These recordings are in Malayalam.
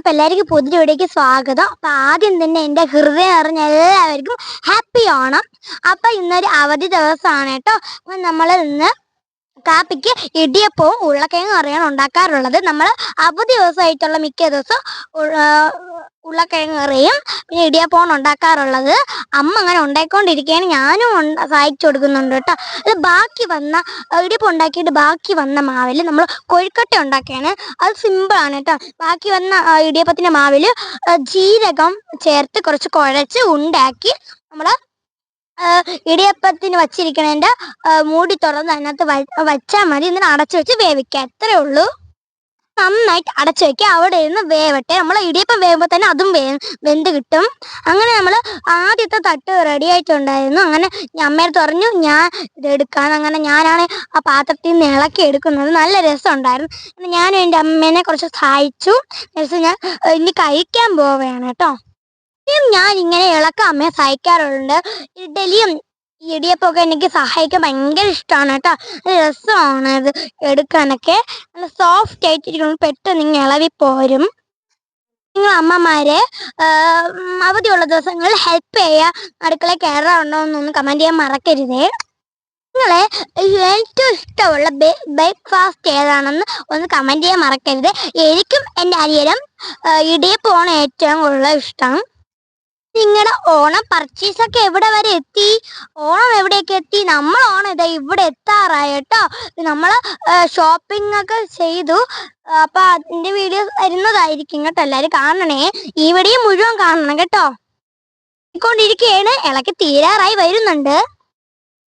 അപ്പൊ എല്ലാവർക്കും പുതിയ വീഡിയോക്ക് സ്വാഗതം. അപ്പൊ ആദ്യം തന്നെ എന്റെ ഹൃദയം അറിഞ്ഞ എല്ലാവർക്കും ഹാപ്പി ഓണം. അപ്പൊ ഇന്നൊരു അവധി ദിവസമാണ് കേട്ടോ. അപ്പൊ നമ്മൾ ഇന്ന് കാപ്പിക്ക് ഇടിയപ്പവും ഉരുളക്കിഴങ്ങും അറിയാൻ ഉണ്ടാക്കാറുള്ളത്. നമ്മൾ അവധി ദിവസമായിട്ടുള്ള മിക്ക ദിവസവും ഉരുളക്കിഴങ്ങ് കറിയും പിന്നെ ഇടിയപ്പമാണ് ഉണ്ടാക്കാറുള്ളത്. അമ്മ അങ്ങനെ ഉണ്ടാക്കിക്കൊണ്ടിരിക്കുകയാണ് ഞാനും സഹായിച്ചു കൊടുക്കുന്നുണ്ട് കേട്ടോ. അത് ബാക്കി വന്ന ഇടിയപ്പം ഉണ്ടാക്കിയിട്ട് ബാക്കി വന്ന മാവിൽ നമ്മൾ കൊഴുക്കട്ട ഉണ്ടാക്കുകയാണ്. അത് സിമ്പിളാണ് കേട്ടോ. ബാക്കി വന്ന ഇടിയപ്പത്തിന്റെ മാവിൽ ജീരകം ചേർത്ത് കുറച്ച് കുഴച്ച് ഉണ്ടാക്കി നമ്മൾ ഇടിയപ്പത്തിന് വച്ചിരിക്കണതിന്റെ മൂടി തുറന്ന് അതിനകത്ത് വച്ചാൽ മതി. എന്നിട്ട് അടച്ചു വെച്ച് വേവിക്കുക. അത്രേ ഉള്ളൂ. നന്നായിട്ട് അടച്ചു വെക്കുക. അവിടെ ഇരുന്ന് വേവട്ടെ. നമ്മൾ ഇടിയപ്പം വേവുമ്പോൾ തന്നെ അതും വേ വെന്ത് കിട്ടും. അങ്ങനെ നമ്മൾ ആദ്യത്തെ തട്ട് റെഡി ആയിട്ടുണ്ടായിരുന്നു. അങ്ങനെ അമ്മേടെ പറഞ്ഞു ഞാൻ ഇതെടുക്കാൻ അങ്ങനെ ഞാനാണ് ആ പാത്രത്തിൽ നിന്ന് ഇളക്കി എടുക്കുന്നത്. നല്ല രസമുണ്ടായിരുന്നു. ഞാനും എന്റെ അമ്മേനെ കുറച്ച് സഹായിച്ചു. രസം ഞാൻ ഇനി കഴിക്കാൻ പോവുകയാണ് കേട്ടോ. ഞാൻ ഇങ്ങനെ ഇളക്ക അമ്മയെ സഹായിക്കാറുണ്ട്. ഇഡലിയും ഇടിയപ്പമൊക്കെ എനിക്ക് സഹായിക്കാൻ ഭയങ്കര ഇഷ്ടമാണ് കേട്ടോ. രസമാണ് ഇത് എടുക്കാനൊക്കെ. നല്ല സോഫ്റ്റ് ആയിട്ടിരിക്കണം പെട്ടെന്ന് ഇങ്ങനെ ഇളവി പോരും. നിങ്ങൾ അമ്മമാരെ അവധിയുള്ള ദിവസങ്ങളിൽ ഹെൽപ്പ് ചെയ്യുക അടുക്കള കയറാറുണ്ടോ എന്നൊന്ന് കമന്റ് ചെയ്യാൻ മറക്കരുതേ. നിങ്ങളെ ഏറ്റവും ഇഷ്ടമുള്ള ബ്രേക്ക്ഫാസ്റ്റ് ഏതാണെന്ന് ഒന്ന് കമന്റ് ചെയ്യാൻ മറക്കരുത്. എനിക്കും എന്റെ അനിയനും ഇടിയപ്പമാണ് ഏറ്റവും കൂടുതൽ ഇഷ്ടം. നിങ്ങളുടെ ഓണം പർച്ചേസ് ഒക്കെ എവിടെ വരെ എത്തി? ഓണം എവിടെയൊക്കെ എത്തി? നമ്മൾ ഓണം ഇതാ ഇവിടെ എത്താറായി കേട്ടോ. നമ്മൾ ഷോപ്പിംഗ് ഒക്കെ ചെയ്തു. അപ്പൊ അതിന്റെ വീഡിയോ വരുന്നതായിരിക്കും കേട്ടോ എല്ലാരും കാണണേ. ഈ വീഡിയോ മുഴുവൻ കാണണം കേട്ടോ. കൊണ്ടിരിക്കുകയാണ് ഇളക്കി തീരാറായി വരുന്നുണ്ട്.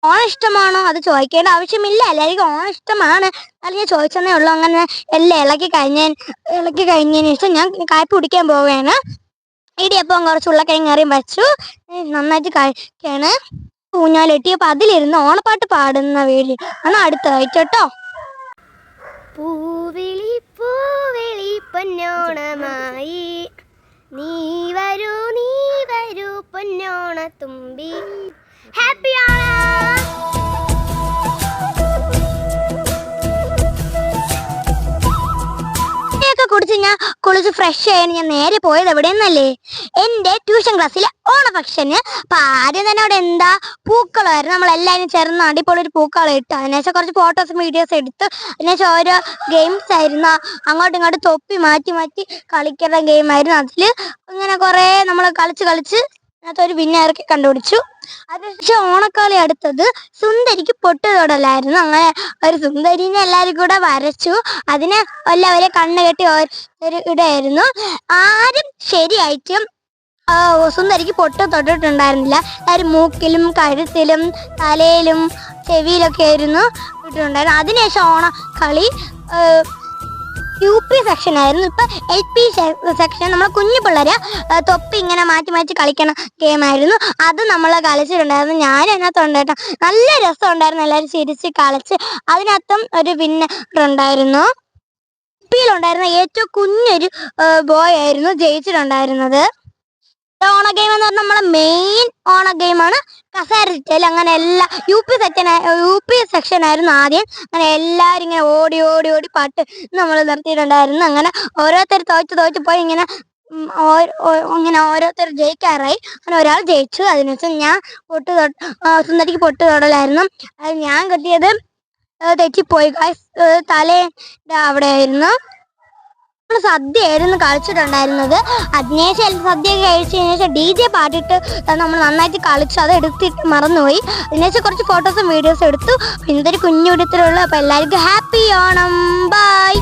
ഓണം ഇഷ്ടമാണോ? അത് ചോദിക്കേണ്ട ആവശ്യമില്ല. എല്ലാവർക്കും ഓണം ഇഷ്ടമാണ്. അല്ല ഞാൻ ചോദിച്ചെന്നേ ഉള്ളൂ. അങ്ങനെ എല്ലാം ഇളക്കി കഴിഞ്ഞ ഇളക്കി കഴിഞ്ഞതിന് ശേഷം ഞാൻ കാപ്പി കുടിക്കാൻ പോവുകയാണ്. ഇടിയപ്പം കുറച്ച് ഉള്ളക്കിഴങ്ങ് കറിയും വെച്ചു നന്നായിട്ട് കഴിക്കാണ് ഊഞ്ഞാലെട്ടിയപ്പോൾ അതിലിരുന്ന് ഓണപ്പാട്ട് പാടുന്ന വീട് ആണ് അടുത്തതായിട്ട് കേട്ടോ. പൂവിളി പൂവിളി പൊന്നോണമായി. നീ വരൂ നീ വരൂ പൊന്നോണ തുമ്പി കുളിച്ച് ഫ്രഷ് ആയാണ് ഞാൻ നേരെ പോയത് എവിടെയെന്നല്ലേ എന്റെ ട്യൂഷൻ ക്ലാസ്സിലെ ഓണ ഫംഗ്ഷന് അപ്പൊ ആദ്യം തന്നെ അവിടെ എന്താ? പൂക്കളമായിരുന്നു നമ്മൾ എല്ലാവരും ചേർന്ന് അടിപൊളി ഒരു പൂക്കളം ഇട്ടു. അതിനുശേഷം കുറച്ച് ഫോട്ടോസും വീഡിയോസും എടുത്ത്. അതിനുശേഷം ഓരോ ഗെയിംസ് ആയിരുന്നു. അങ്ങോട്ടും ഇങ്ങോട്ടും തൊപ്പി മാറ്റി മാറ്റി കളിക്കുന്ന ഗെയിം ആയിരുന്നു. അതിൽ ഇങ്ങനെ കുറേ നമ്മൾ കളിച്ച് കളിച്ച് അതിനകത്ത് ഒരു വിന്നർക്ക് കണ്ടുപിടിച്ചു. അതിനുശേഷം ഓണക്കളി അടുത്തത് സുന്ദരിക്ക് പൊട്ട് തൊടലായിരുന്നു അങ്ങനെ ഒരു സുന്ദരിനെ എല്ലാവരും കൂടെ വരച്ചു. അതിനെ എല്ലാവരെ കണ്ണ് കെട്ടി ഒരു ഇടായിരുന്നു ആരും ശരിയായിട്ടും സുന്ദരിക്ക് പൊട്ട് തൊട്ടിട്ടുണ്ടായിരുന്നില്ല. എല്ലാവരും മൂക്കിലും കഴുത്തിലും തലയിലും ചെവിയിലൊക്കെ ആയിരുന്നു ഇട്ടിട്ടുണ്ടായിരുന്നു അതിനുശേഷം ഓണക്കളി കളി യു പി സെക്ഷൻ ആയിരുന്നു. ഇപ്പൊ എൽ പി സെക്ഷൻ നമ്മളെ കുഞ്ഞു പിള്ളേരെ തൊപ്പി ഇങ്ങനെ മാറ്റി മാറ്റി കളിക്കണ ഗെയിം ആയിരുന്നു. അത് നമ്മൾ കളിച്ചിട്ടുണ്ടായിരുന്നു. ഞാൻ അതിനകത്തുണ്ട് കേട്ടോ. നല്ല രസം ഉണ്ടായിരുന്നു എല്ലാവരും ചിരിച്ച് കളിച്ച്. അതിനകത്തും ഒരു വിന്നർ ഉണ്ടായിരുന്നു. യുപിയിലുണ്ടായിരുന്ന ഏറ്റവും കുഞ്ഞൊരു ബോയ് ആയിരുന്നു ജയിച്ചിട്ടുണ്ടായിരുന്നത്. ഓണ ഗെയിം എന്ന് പറഞ്ഞാൽ നമ്മളെ മെയിൻ ഓണ ഗെയിമാണ് കസാരിറ്റൽ അങ്ങനെ എല്ലാ U P section U P section ആയിരുന്നു ആദ്യം. അങ്ങനെ എല്ലാവരും ഇങ്ങനെ ഓടി ഓടി ഓടി പാട്ട് നമ്മൾ നിർത്തിയിട്ടുണ്ടായിരുന്നു. അങ്ങനെ ഓരോരുത്തർ തോച്ച് തോച്ച് പോയി ഇങ്ങനെ ഇങ്ങനെ ഓരോരുത്തർ ജയിക്കാറായി. അങ്ങനെ ഒരാൾ ജയിച്ചു. അതിനുശേഷം ഞാൻ പൊട്ട് സുന്ദരിക്ക് പൊട്ട് തൊടലായിരുന്നു. അത് ഞാൻ കിട്ടിയത് തെറ്റിപ്പോയി. തലേ അവിടെ ആയിരുന്നു സദ്യയായിരുന്നു കളിച്ചിട്ടുണ്ടായിരുന്നത്. അതിനുശേഷം സദ്യ കഴിച്ചതിന് ശേഷം ഡി ജെ പാട്ടിട്ട് നമ്മൾ നന്നായിട്ട് കളിച്ചു. അത് എടുത്തിട്ട് മറന്നുപോയി. അതിനുശേഷം കുറച്ച് ഫോട്ടോസും വീഡിയോസും എടുത്തു. ഇന്നത്തെ ഒരു കുഞ്ഞുടുത്തിലുള്ള അപ്പോൾ എല്ലാവർക്കും ഹാപ്പി ഓണം. ബൈ